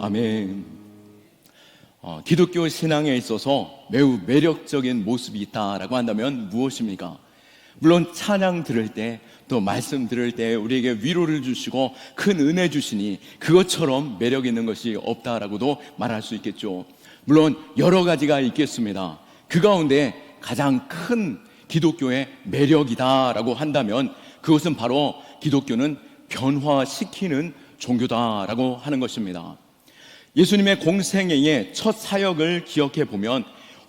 아멘. 어, 기독교 신앙에 있어서 매우 매력적인 모습이 있다라고 한다면 무엇입니까? 물론 찬양 들을 때, 또 말씀 들을 때 우리에게 위로를 주시고 큰 은혜 주시니 그것처럼 매력 있는 것이 없다라고도 말할 수 있겠죠. 물론 여러 가지가 있겠습니다. 그 가운데 가장 큰 기독교의 매력이다라고 한다면 그것은 바로 기독교는 변화시키는 종교다라고 하는 것입니다. 예수님의 공생애의 첫 사역을 기억해 보면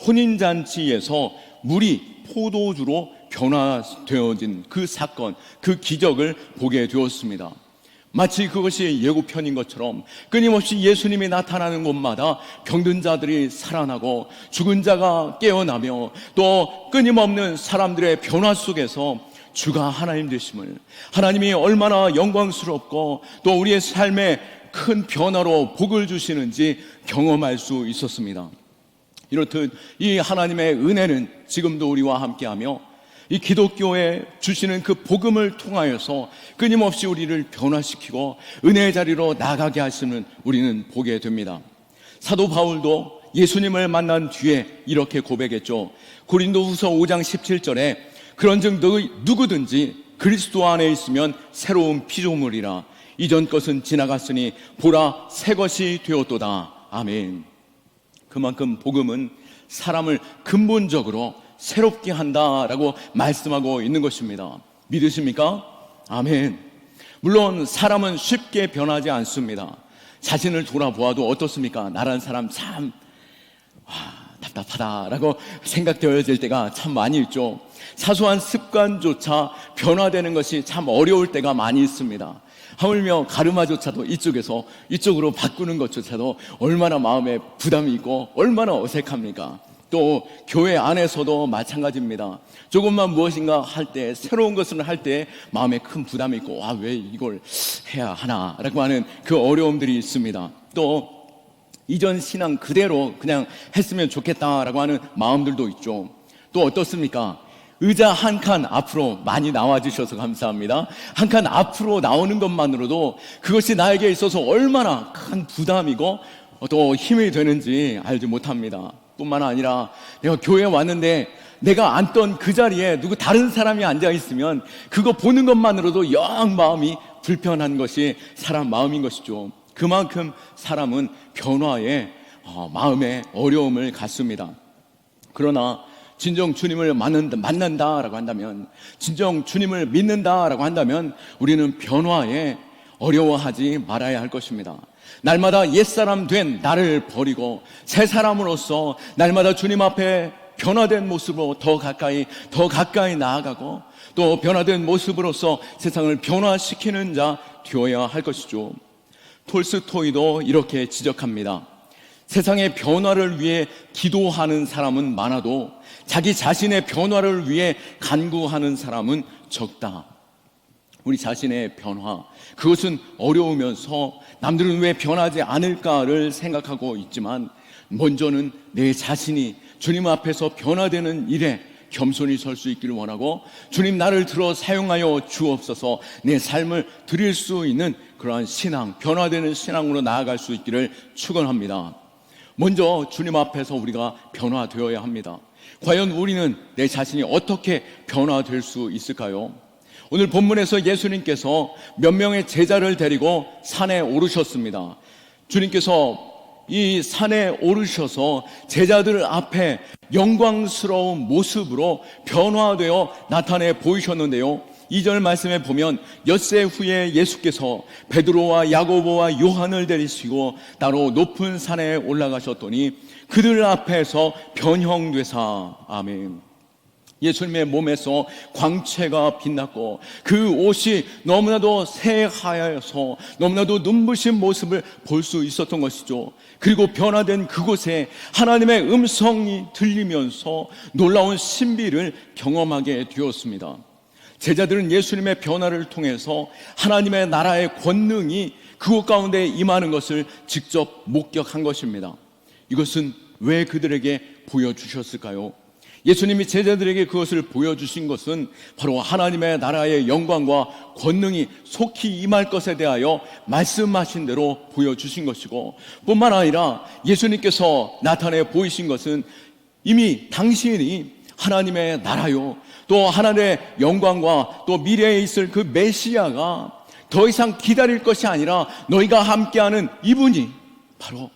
혼인잔치에서 물이 포도주로 변화되어진 그 사건, 그 기적을 보게 되었습니다. 마치 그것이 예고편인 것처럼 끊임없이 예수님이 나타나는 곳마다 병든 자들이 살아나고 죽은 자가 깨어나며 또 끊임없는 사람들의 변화 속에서 주가 하나님 되심을 하나님이 얼마나 영광스럽고 또 우리의 삶에 큰 변화로 복을 주시는지 경험할 수 있었습니다. 이렇듯 이 하나님의 은혜는 지금도 우리와 함께하며 이 기독교에 주시는 그 복음을 통하여서 끊임없이 우리를 변화시키고 은혜의 자리로 나가게 하시는 우리는 보게 됩니다. 사도 바울도 예수님을 만난 뒤에 이렇게 고백했죠. 고린도 후서 5장 17절에 그런즉 누구든지 그리스도 안에 있으면 새로운 피조물이라 이전 것은 지나갔으니 보라 새 것이 되었도다. 아멘. 그만큼 복음은 사람을 근본적으로 새롭게 한다라고 말씀하고 있는 것입니다. 믿으십니까? 아멘. 물론 사람은 쉽게 변하지 않습니다. 자신을 돌아보아도 어떻습니까? 나란 사람 참 와, 답답하다라고 생각되어질 때가 참 많이 있죠. 사소한 습관조차 변화되는 것이 참 어려울 때가 많이 있습니다. 하물며 가르마조차도 이쪽에서 이쪽으로 바꾸는 것조차도 얼마나 마음에 부담이 있고 얼마나 어색합니까? 또 교회 안에서도 마찬가지입니다. 조금만 무엇인가 할 때 새로운 것을 할 때 마음에 큰 부담이 있고 아 왜 이걸 해야 하나라고 하는 그 어려움들이 있습니다. 또 이전 신앙 그대로 그냥 했으면 좋겠다라고 하는 마음들도 있죠. 또 어떻습니까? 의자 한 칸 앞으로 많이 나와주셔서 감사합니다. 한 칸 앞으로 나오는 것만으로도 그것이 나에게 있어서 얼마나 큰 부담이고 또 힘이 되는지 알지 못합니다. 뿐만 아니라 내가 교회에 왔는데 내가 앉던 그 자리에 누구 다른 사람이 앉아 있으면 그거 보는 것만으로도 영 마음이 불편한 것이 사람 마음인 것이죠. 그만큼 사람은 변화에 어, 마음에 어려움을 갖습니다. 그러나 진정 주님을 만난다, 만난다라고 한다면, 진정 주님을 믿는다라고 한다면, 우리는 변화에 어려워하지 말아야 할 것입니다. 날마다 옛사람 된 나를 버리고 새 사람으로서 날마다 주님 앞에 변화된 모습으로 더 가까이, 더 가까이 나아가고 또 변화된 모습으로서 세상을 변화시키는 자 되어야 할 것이죠. 톨스토이도 이렇게 지적합니다. 세상의 변화를 위해 기도하는 사람은 많아도 자기 자신의 변화를 위해 간구하는 사람은 적다. 우리 자신의 변화, 그것은 어려우면서 남들은 왜 변하지 않을까를 생각하고 있지만 먼저는 내 자신이 주님 앞에서 변화되는 일에 겸손히 설 수 있기를 원하고 주님 나를 들어 사용하여 주옵소서 내 삶을 드릴 수 있는 그러한 신앙, 변화되는 신앙으로 나아갈 수 있기를 축원합니다. 먼저 주님 앞에서 우리가 변화되어야 합니다. 과연 우리는 내 자신이 어떻게 변화될 수 있을까요? 오늘 본문에서 예수님께서 몇 명의 제자를 데리고 산에 오르셨습니다. 주님께서 이 산에 오르셔서 제자들 앞에 영광스러운 모습으로 변화되어 나타내 보이셨는데요. 2절 말씀에 보면 엿새 후에 예수께서 베드로와 야고보와 요한을 데리시고 따로 높은 산에 올라가셨더니 그들 앞에서 변형되사 아멘. 예수님의 몸에서 광채가 빛났고 그 옷이 너무나도 새하여서 너무나도 눈부신 모습을 볼 수 있었던 것이죠. 그리고 변화된 그곳에 하나님의 음성이 들리면서 놀라운 신비를 경험하게 되었습니다. 제자들은 예수님의 변화를 통해서 하나님의 나라의 권능이 그곳 가운데 임하는 것을 직접 목격한 것입니다. 이것은 왜 그들에게 보여주셨을까요? 예수님이 제자들에게 그것을 보여주신 것은 바로 하나님의 나라의 영광과 권능이 속히 임할 것에 대하여 말씀하신 대로 보여주신 것이고 뿐만 아니라 예수님께서 나타내 보이신 것은 이미 당신이 하나님의 나라요 또 하나님의 영광과 또 미래에 있을 그 메시아가 더 이상 기다릴 것이 아니라 너희가 함께하는 이분이 바로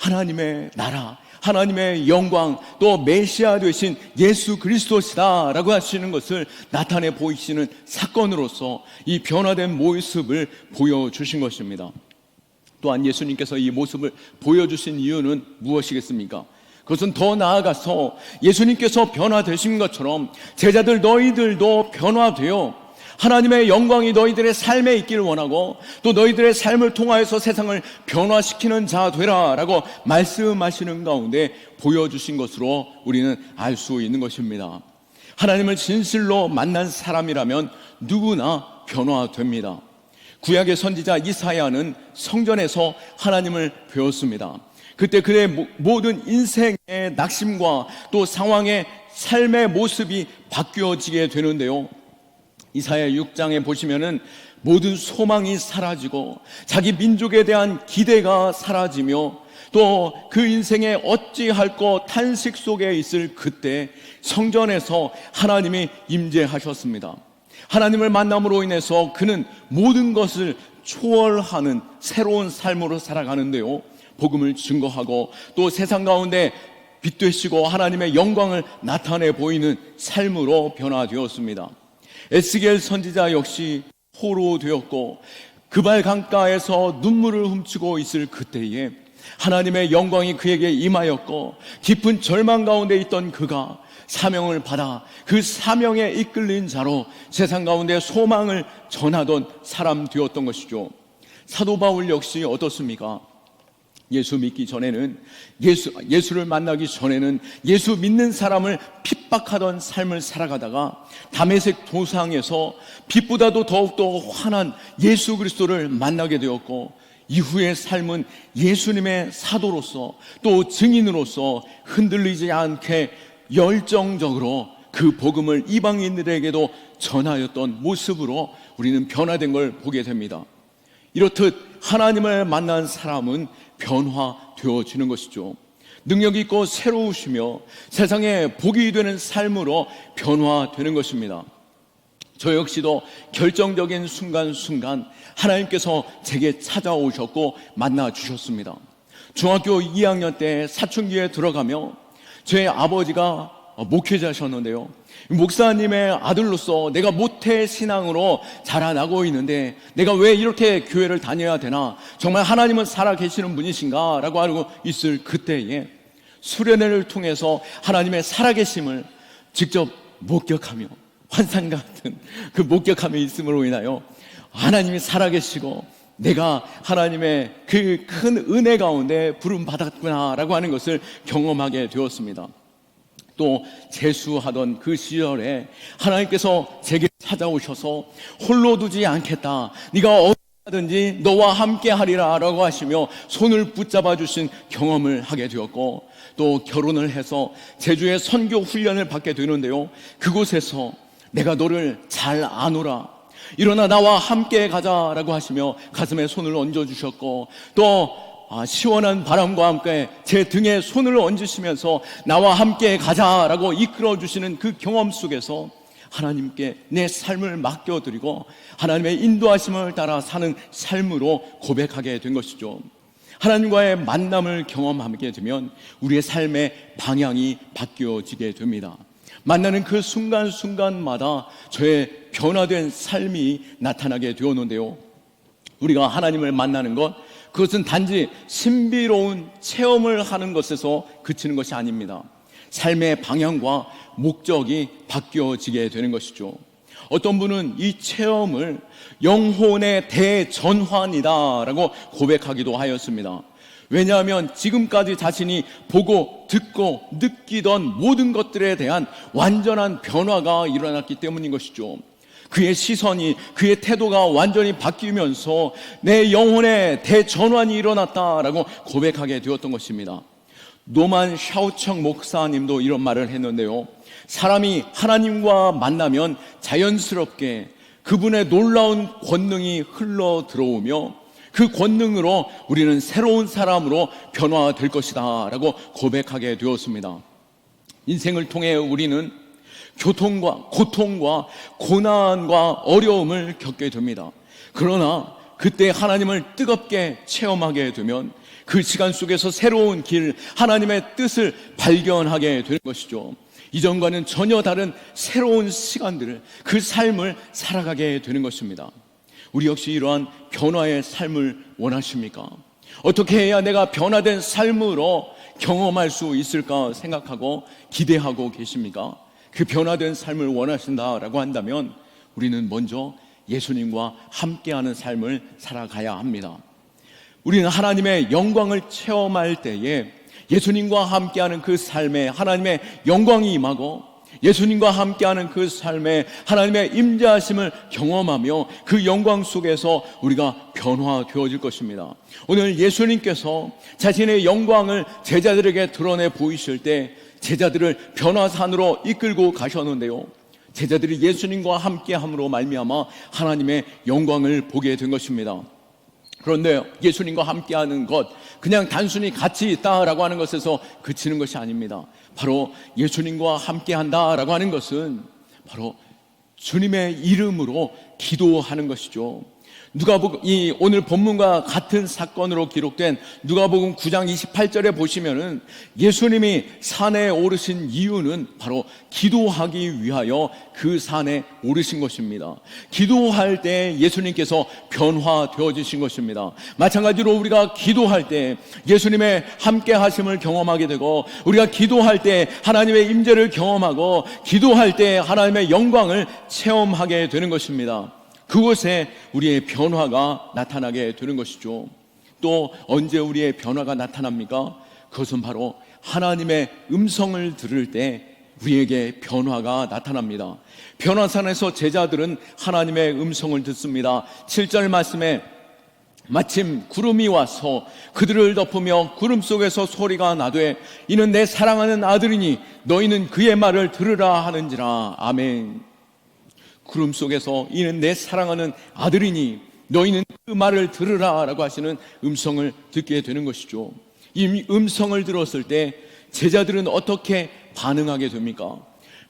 하나님의 나라, 하나님의 영광, 또 메시아 되신 예수 그리스도시다라고 하시는 것을 나타내 보이시는 사건으로서 이 변화된 모습을 보여주신 것입니다. 또한 예수님께서 이 모습을 보여주신 이유는 무엇이겠습니까? 그것은 더 나아가서 예수님께서 변화되신 것처럼 제자들 너희들도 변화되어 하나님의 영광이 너희들의 삶에 있기를 원하고 또 너희들의 삶을 통하여서 세상을 변화시키는 자 되라라고 말씀하시는 가운데 보여주신 것으로 우리는 알 수 있는 것입니다. 하나님을 진실로 만난 사람이라면 누구나 변화됩니다. 구약의 선지자 이사야는 성전에서 하나님을 배웠습니다. 그때 그의 모- 모든 인생의 낙심과 또 상황의 삶의 모습이 바뀌어지게 되는데요. 이사야 6장에 보시면은 모든 소망이 사라지고 자기 민족에 대한 기대가 사라지며 또 그 인생에 어찌할 것 탄식 속에 있을 그때 성전에서 하나님이 임재하셨습니다. 하나님을 만남으로 인해서 그는 모든 것을 초월하는 새로운 삶으로 살아가는데요. 복음을 증거하고 또 세상 가운데 빛 되시고 하나님의 영광을 나타내 보이는 삶으로 변화되었습니다. 에스겔 선지자 역시 호로 되었고 그발 강가에서 눈물을 훔치고 있을 그때에 하나님의 영광이 그에게 임하였고 깊은 절망 가운데 있던 그가 사명을 받아 그 사명에 이끌린 자로 세상 가운데 소망을 전하던 사람 되었던 것이죠. 사도 바울 역시 어떻습니까? 예수 믿기 전에는 예수 예수를 만나기 전에는 예수 믿는 사람을 핍박하던 삶을 살아가다가 담에색 도상에서 빛보다도 더욱더 환한 예수 그리스도를 만나게 되었고 이후의 삶은 예수님의 사도로서 또 증인으로서 흔들리지 않게 열정적으로 그 복음을 이방인들에게도 전하였던 모습으로 우리는 변화된 걸 보게 됩니다. 이렇듯 하나님을 만난 사람은 변화되어지는 것이죠. 능력 있고 새로우시며 세상에 복이 되는 삶으로 변화되는 것입니다. 저 역시도 결정적인 순간순간 하나님께서 제게 찾아오셨고 만나 주셨습니다. 중학교 2학년 때 사춘기에 들어가며 제 아버지가 목회자셨는데요. 목사님의 아들로서 내가 모태 신앙으로 자라나고 있는데 내가 왜 이렇게 교회를 다녀야 되나? 정말 하나님은 살아 계시는 분이신가? 라고 알고 있을 그때에 수련회를 통해서 하나님의 살아계심을 직접 목격하며 환상 같은 그 목격함이 있음으로 인하여 하나님이 살아계시고 내가 하나님의 그 큰 은혜 가운데 부름 받았구나라고 하는 것을 경험하게 되었습니다. 또 재수하던 그 시절에 하나님께서 제게 찾아오셔서 홀로 두지 않겠다. 네가 어디든지 너와 함께 하리라라고 하시며 손을 붙잡아 주신 경험을 하게 되었고 또 결혼을 해서 제주의 선교 훈련을 받게 되는데요. 그곳에서 내가 너를 잘 아노라. 일어나 나와 함께 가자라고 하시며 가슴에 손을 얹어 주셨고 또 아, 시원한 바람과 함께 제 등에 손을 얹으시면서 나와 함께 가자라고 이끌어 주시는 그 경험 속에서 하나님께 내 삶을 맡겨드리고 하나님의 인도하심을 따라 사는 삶으로 고백하게 된 것이죠. 하나님과의 만남을 경험하게 되면 우리의 삶의 방향이 바뀌어지게 됩니다. 만나는 그 순간순간마다 저의 변화된 삶이 나타나게 되었는데요. 우리가 하나님을 만나는 것, 그것은 단지 신비로운 체험을 하는 것에서 그치는 것이 아닙니다. 삶의 방향과 목적이 바뀌어지게 되는 것이죠. 어떤 분은 이 체험을 영혼의 대전환이다라고 고백하기도 하였습니다. 왜냐하면 지금까지 자신이 보고 듣고 느끼던 모든 것들에 대한 완전한 변화가 일어났기 때문인 것이죠. 그의 시선이, 그의 태도가 완전히 바뀌면서 내 영혼의 대전환이 일어났다라고 고백하게 되었던 것입니다. 노만 샤오청 목사님도 이런 말을 했는데요. 사람이 하나님과 만나면 자연스럽게 그분의 놀라운 권능이 흘러 들어오며 그 권능으로 우리는 새로운 사람으로 변화될 것이다 라고 고백하게 되었습니다. 인생을 통해 우리는 교통과 고통과 고난과 어려움을 겪게 됩니다. 그러나 그때 하나님을 뜨겁게 체험하게 되면 그 시간 속에서 새로운 길, 하나님의 뜻을 발견하게 되는 것이죠. 이전과는 전혀 다른 새로운 시간들을, 그 삶을 살아가게 되는 것입니다. 우리 역시 이러한 변화의 삶을 원하십니까? 어떻게 해야 내가 변화된 삶으로 경험할 수 있을까 생각하고 기대하고 계십니까? 그 변화된 삶을 원하신다라고 한다면 우리는 먼저 예수님과 함께하는 삶을 살아가야 합니다. 우리는 하나님의 영광을 체험할 때에 예수님과 함께하는 그 삶에 하나님의 영광이 임하고 예수님과 함께하는 그 삶에 하나님의 임재하심을 경험하며 그 영광 속에서 우리가 변화되어질 것입니다. 오늘 예수님께서 자신의 영광을 제자들에게 드러내 보이실 때 제자들을 변화산으로 이끌고 가셨는데요. 제자들이 예수님과 함께 함으로 말미암아 하나님의 영광을 보게 된 것입니다. 그런데 예수님과 함께 하는 것, 그냥 단순히 같이 있다라고 하는 것에서 그치는 것이 아닙니다. 바로 예수님과 함께 한다라고 하는 것은 바로 주님의 이름으로 기도하는 것이죠. 누가복음 이 오늘 본문과 같은 사건으로 기록된 누가복음 9장 28절에 보시면은 예수님이 산에 오르신 이유는 바로 기도하기 위하여 그 산에 오르신 것입니다. 기도할 때 예수님께서 변화되어지신 것입니다. 마찬가지로 우리가 기도할 때 예수님의 함께 하심을 경험하게 되고 우리가 기도할 때 하나님의 임재를 경험하고 기도할 때 하나님의 영광을 체험하게 되는 것입니다. 그곳에 우리의 변화가 나타나게 되는 것이죠. 또 언제 우리의 변화가 나타납니까? 그것은 바로 하나님의 음성을 들을 때 우리에게 변화가 나타납니다. 변화산에서 제자들은 하나님의 음성을 듣습니다. 7절 말씀에 마침 구름이 와서 그들을 덮으며 구름 속에서 소리가 나되 이는 내 사랑하는 아들이니 너희는 그의 말을 들으라 하는지라 아멘. 구름 속에서 이는 내 사랑하는 아들이니 너희는 그 말을 들으라 라고 하시는 음성을 듣게 되는 것이죠. 이 음성을 들었을 때 제자들은 어떻게 반응하게 됩니까?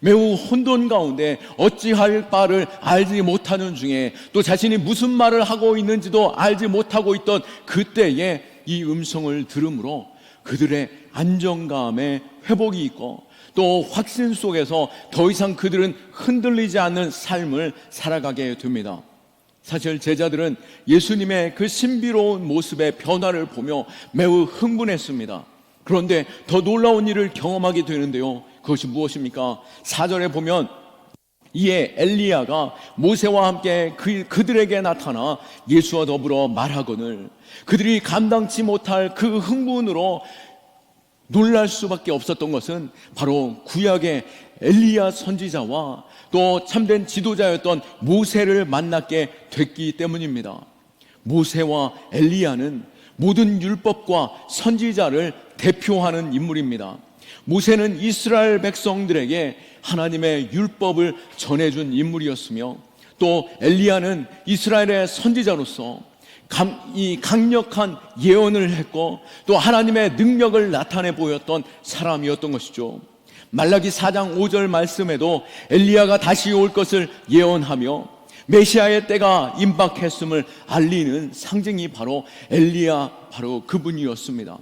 매우 혼돈 가운데 어찌할 바를 알지 못하는 중에 또 자신이 무슨 말을 하고 있는지도 알지 못하고 있던 그때에 이 음성을 들음으로 그들의 안정감에 회복이 있고 또 확신 속에서 더 이상 그들은 흔들리지 않는 삶을 살아가게 됩니다. 사실 제자들은 예수님의 그 신비로운 모습의 변화를 보며 매우 흥분했습니다. 그런데 더 놀라운 일을 경험하게 되는데요. 그것이 무엇입니까? 사절에 보면 이에 엘리야가 모세와 함께 그, 그들에게 나타나 예수와 더불어 말하거늘 그들이 감당치 못할 그 흥분으로 놀랄 수밖에 없었던 것은 바로 구약의 엘리야 선지자와 또 참된 지도자였던 모세를 만났게 됐기 때문입니다. 모세와 엘리야는 모든 율법과 선지자를 대표하는 인물입니다. 모세는 이스라엘 백성들에게 하나님의 율법을 전해준 인물이었으며 또 엘리야는 이스라엘의 선지자로서 감, 이 강력한 예언을 했고 또 하나님의 능력을 나타내 보였던 사람이었던 것이죠. 말라기 4장 5절 말씀에도 엘리야가 다시 올 것을 예언하며 메시아의 때가 임박했음을 알리는 상징이 바로 엘리야 바로 그분이었습니다.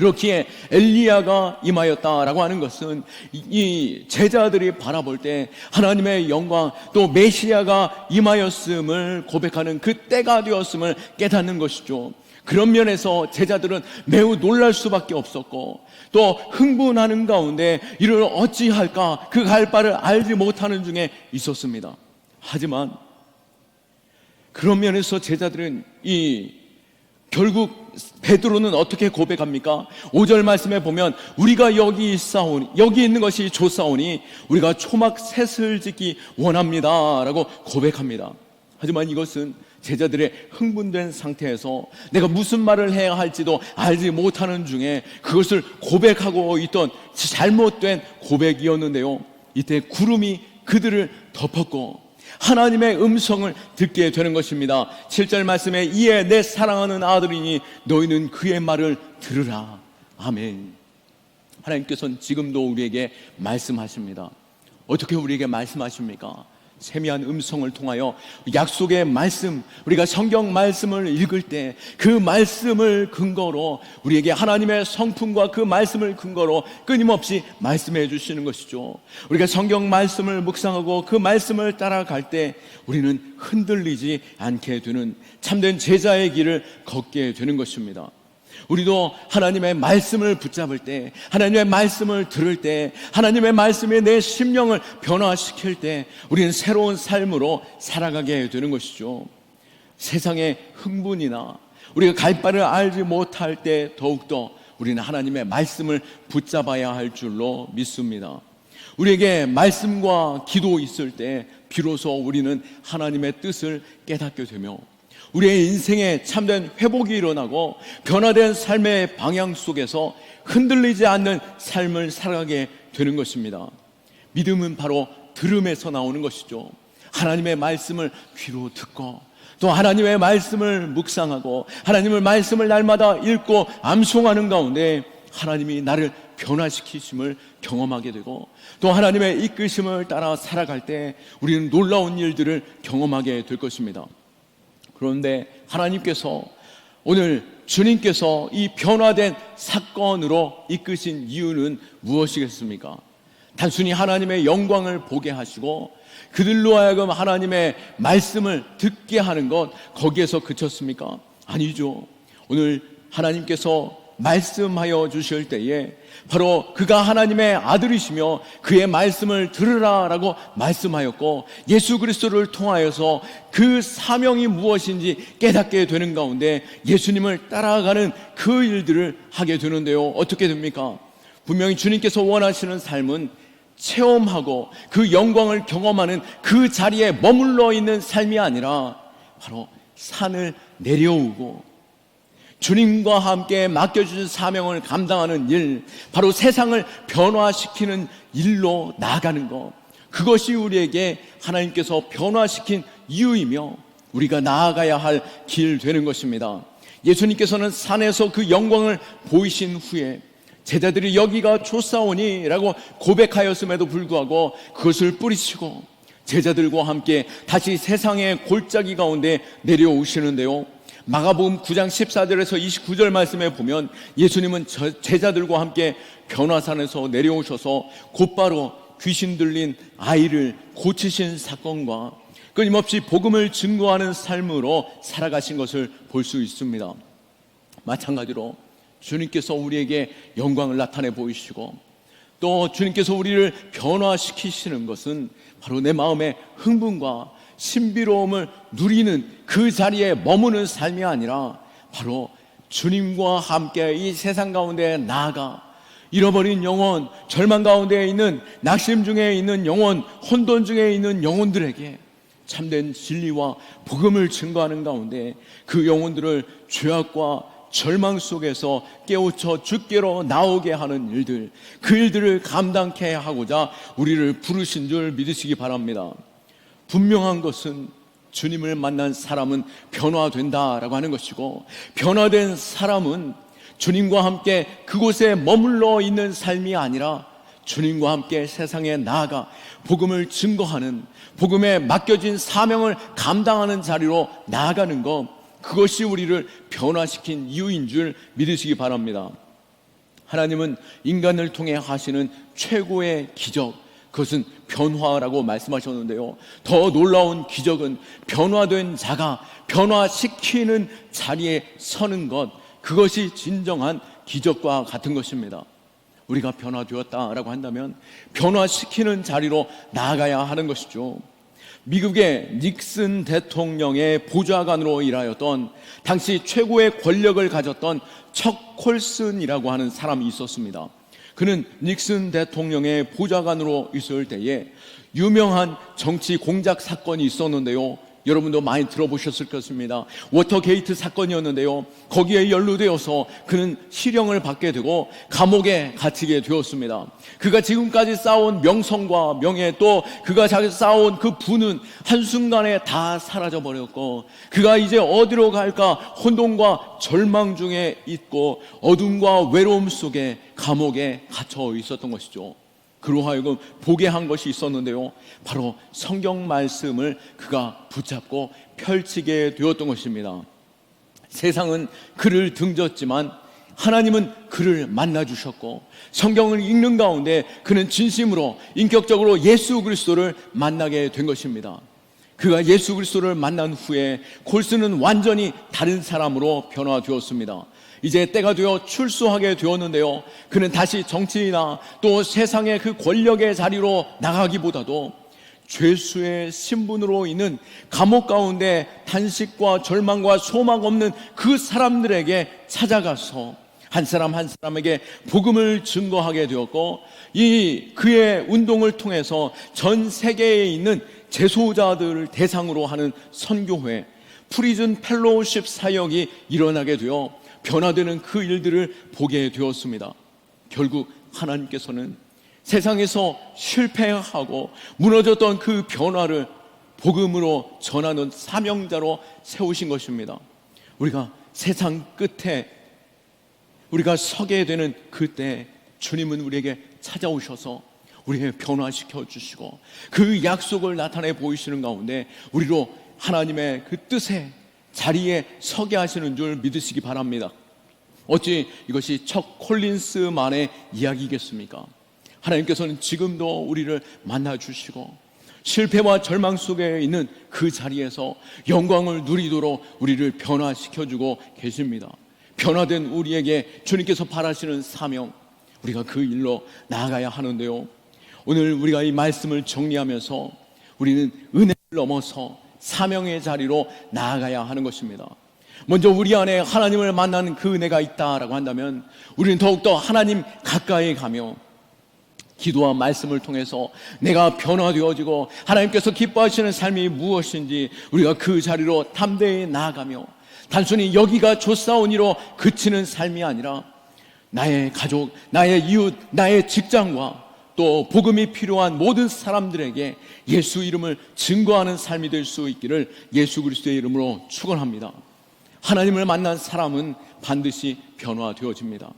그렇기에 엘리야가 임하였다라고 하는 것은 이 제자들이 바라볼 때 하나님의 영광 또 메시아가 임하였음을 고백하는 그 때가 되었음을 깨닫는 것이죠. 그런 면에서 제자들은 매우 놀랄 수밖에 없었고 또 흥분하는 가운데 이를 어찌할까 그 갈 바를 알지 못하는 중에 있었습니다. 하지만 그런 면에서 제자들은 이 결국 베드로는 어떻게 고백합니까? 5절 말씀에 보면 우리가 여기 있사오니 여기 있는 것이 좋사오니 우리가 초막 셋을 짓기 원합니다라고 고백합니다. 하지만 이것은 제자들의 흥분된 상태에서 내가 무슨 말을 해야 할지도 알지 못하는 중에 그것을 고백하고 있던 잘못된 고백이었는데요. 이때 구름이 그들을 덮었고 하나님의 음성을 듣게 되는 것입니다. 7절 말씀에 이에 내 사랑하는 아들이니 너희는 그의 말을 들으라. 아멘. 하나님께서는 지금도 우리에게 말씀하십니다. 어떻게 우리에게 말씀하십니까? 세미한 음성을 통하여 약속의 말씀, 우리가 성경 말씀을 읽을 때 그 말씀을 근거로 우리에게 하나님의 성품과 그 말씀을 근거로 끊임없이 말씀해 주시는 것이죠. 우리가 성경 말씀을 묵상하고 그 말씀을 따라갈 때 우리는 흔들리지 않게 되는 참된 제자의 길을 걷게 되는 것입니다. 우리도 하나님의 말씀을 붙잡을 때, 하나님의 말씀을 들을 때, 하나님의 말씀이 내 심령을 변화시킬 때, 우리는 새로운 삶으로 살아가게 되는 것이죠. 세상의 흥분이나 우리가 갈 바를 알지 못할 때 더욱더 우리는 하나님의 말씀을 붙잡아야 할 줄로 믿습니다. 우리에게 말씀과 기도 있을 때 비로소 우리는 하나님의 뜻을 깨닫게 되며 우리의 인생에 참된 회복이 일어나고 변화된 삶의 방향 속에서 흔들리지 않는 삶을 살아가게 되는 것입니다. 믿음은 바로 들음에서 나오는 것이죠. 하나님의 말씀을 귀로 듣고 또 하나님의 말씀을 묵상하고 하나님의 말씀을 날마다 읽고 암송하는 가운데 하나님이 나를 변화시키심을 경험하게 되고 또 하나님의 이끄심을 따라 살아갈 때 우리는 놀라운 일들을 경험하게 될 것입니다. 그런데 하나님께서 오늘 주님께서 이 변화된 사건으로 이끄신 이유는 무엇이겠습니까? 단순히 하나님의 영광을 보게 하시고 그들로 하여금 하나님의 말씀을 듣게 하는 것 거기에서 그쳤습니까? 아니죠. 오늘 하나님께서 말씀하여 주실 때에 바로 그가 하나님의 아들이시며 그의 말씀을 들으라라고 말씀하였고 예수 그리스도를 통하여서 그 사명이 무엇인지 깨닫게 되는 가운데 예수님을 따라가는 그 일들을 하게 되는데요. 어떻게 됩니까? 분명히 주님께서 원하시는 삶은 체험하고 그 영광을 경험하는 그 자리에 머물러 있는 삶이 아니라 바로 산을 내려오고 주님과 함께 맡겨주신 사명을 감당하는 일, 바로 세상을 변화시키는 일로 나아가는 것. 그것이 우리에게 하나님께서 변화시킨 이유이며 우리가 나아가야 할 길 되는 것입니다. 예수님께서는 산에서 그 영광을 보이신 후에 제자들이 여기가 좋사오니라고 고백하였음에도 불구하고 그것을 뿌리치고 제자들과 함께 다시 세상의 골짜기 가운데 내려오시는데요. 마가복음 9장 14절에서 29절 말씀에 보면 예수님은 제자들과 함께 변화산에서 내려오셔서 곧바로 귀신 들린 아이를 고치신 사건과 끊임없이 복음을 증거하는 삶으로 살아가신 것을 볼 수 있습니다. 마찬가지로 주님께서 우리에게 영광을 나타내 보이시고 또 주님께서 우리를 변화시키시는 것은 바로 내 마음의 흥분과 신비로움을 누리는 그 자리에 머무는 삶이 아니라 바로 주님과 함께 이 세상 가운데 나아가 잃어버린 영혼, 절망 가운데 있는 낙심 중에 있는 영혼, 혼돈 중에 있는 영혼들에게 참된 진리와 복음을 증거하는 가운데 그 영혼들을 죄악과 절망 속에서 깨우쳐 죽게로 나오게 하는 일들, 그 일들을 감당케 하고자 우리를 부르신 줄 믿으시기 바랍니다. 분명한 것은 주님을 만난 사람은 변화된다라고 하는 것이고, 변화된 사람은 주님과 함께 그곳에 머물러 있는 삶이 아니라 주님과 함께 세상에 나아가 복음을 증거하는 복음에 맡겨진 사명을 감당하는 자리로 나아가는 것 그것이 우리를 변화시킨 이유인 줄 믿으시기 바랍니다. 하나님은 인간을 통해 하시는 최고의 기적 그것은 변화라고 말씀하셨는데요. 더 놀라운 기적은 변화된 자가 변화시키는 자리에 서는 것 그것이 진정한 기적과 같은 것입니다. 우리가 변화되었다라고 한다면 변화시키는 자리로 나아가야 하는 것이죠. 미국의 닉슨 대통령의 보좌관으로 일하였던 당시 최고의 권력을 가졌던 척 콜슨이라고 하는 사람이 있었습니다. 그는 닉슨 대통령의 보좌관으로 있을 때에 유명한 정치 공작 사건이 있었는데요. 여러분도 많이 들어보셨을 것입니다. 워터게이트 사건이었는데요. 거기에 연루되어서 그는 실형을 받게 되고 감옥에 갇히게 되었습니다. 그가 지금까지 쌓아온 명성과 명예 또 그가 자기 쌓아온 그 부는 한순간에 다 사라져 버렸고 그가 이제 어디로 갈까 혼돈과 절망 중에 있고 어둠과 외로움 속에 감옥에 갇혀 있었던 것이죠. 그로 하여금 보게 한 것이 있었는데요. 바로 성경 말씀을 그가 붙잡고 펼치게 되었던 것입니다. 세상은 그를 등졌지만 하나님은 그를 만나 주셨고 성경을 읽는 가운데 그는 진심으로 인격적으로 예수 그리스도를 만나게 된 것입니다. 그가 예수 그리스도를 만난 후에 골스는 완전히 다른 사람으로 변화되었습니다. 이제 때가 되어 출소하게 되었는데요. 그는 다시 정치나 또 세상의 그 권력의 자리로 나가기보다도 죄수의 신분으로 있는 감옥 가운데 단식과 절망과 소망 없는 그 사람들에게 찾아가서 한 사람 한 사람에게 복음을 증거하게 되었고 이 그의 운동을 통해서 전 세계에 있는 재소자들을 대상으로 하는 선교회 프리즌 펠로우십 사역이 일어나게 되어 변화되는 그 일들을 보게 되었습니다. 결국 하나님께서는 세상에서 실패하고 무너졌던 그 변화를 복음으로 전하는 사명자로 세우신 것입니다. 우리가 세상 끝에 우리가 서게 되는 그때 주님은 우리에게 찾아오셔서 우리에게 변화시켜 주시고 그 약속을 나타내 보이시는 가운데 우리로 하나님의 그 뜻에 자리에 서게 하시는 줄 믿으시기 바랍니다. 어찌 이것이 척 콜린스만의 이야기겠습니까? 하나님께서는 지금도 우리를 만나 주시고 실패와 절망 속에 있는 그 자리에서 영광을 누리도록 우리를 변화시켜 주고 계십니다. 변화된 우리에게 주님께서 바라시는 사명, 우리가 그 일로 나아가야 하는데요. 오늘 우리가 이 말씀을 정리하면서 우리는 은혜를 넘어서 사명의 자리로 나아가야 하는 것입니다. 먼저 우리 안에 하나님을 만나는 그 은혜가 있다라고 한다면 우리는 더욱더 하나님 가까이 가며 기도와 말씀을 통해서 내가 변화되어지고 하나님께서 기뻐하시는 삶이 무엇인지 우리가 그 자리로 담대히 나아가며 단순히 여기가 좋사오니로 그치는 삶이 아니라 나의 가족, 나의 이웃, 나의 직장과 또 복음이 필요한 모든 사람들에게 예수 이름을 증거하는 삶이 될 수 있기를 예수 그리스도의 이름으로 축원합니다. 하나님을 만난 사람은 반드시 변화되어집니다.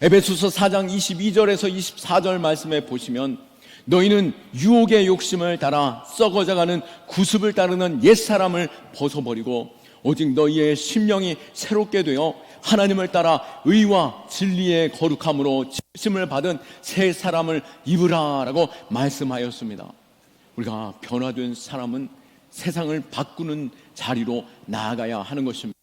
에베소서 4장 22절에서 24절 말씀에 보시면 너희는 유혹의 욕심을 따라 썩어져가는 구습을 따르는 옛사람을 벗어버리고 오직 너희의 심령이 새롭게 되어 하나님을 따라 의와 진리의 거룩함으로 지심을 받은 새 사람을 입으라라고 말씀하였습니다. 우리가 변화된 사람은 세상을 바꾸는 자리로 나아가야 하는 것입니다.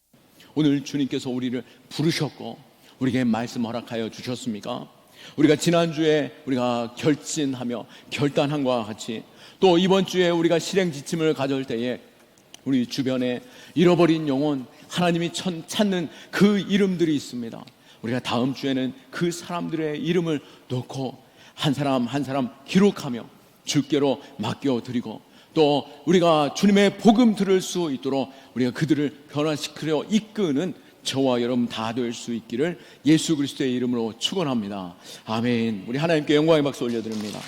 오늘 주님께서 우리를 부르셨고 우리에게 말씀 허락하여 주셨습니까? 우리가 지난주에 우리가 결진하며 결단한과 같이 또 이번 주에 우리가 실행 지침을 가져올 때에 우리 주변에 잃어버린 영혼 하나님이 찾는 그 이름들이 있습니다. 우리가 다음 주에는 그 사람들의 이름을 놓고 한 사람 한 사람 기록하며 주께로 맡겨 드리고 또 우리가 주님의 복음 들을 수 있도록 우리가 그들을 변화시키려 이끄는 저와 여러분 다 될 수 있기를 예수 그리스도의 이름으로 축원합니다. 아멘. 우리 하나님께 영광의 박수 올려드립니다.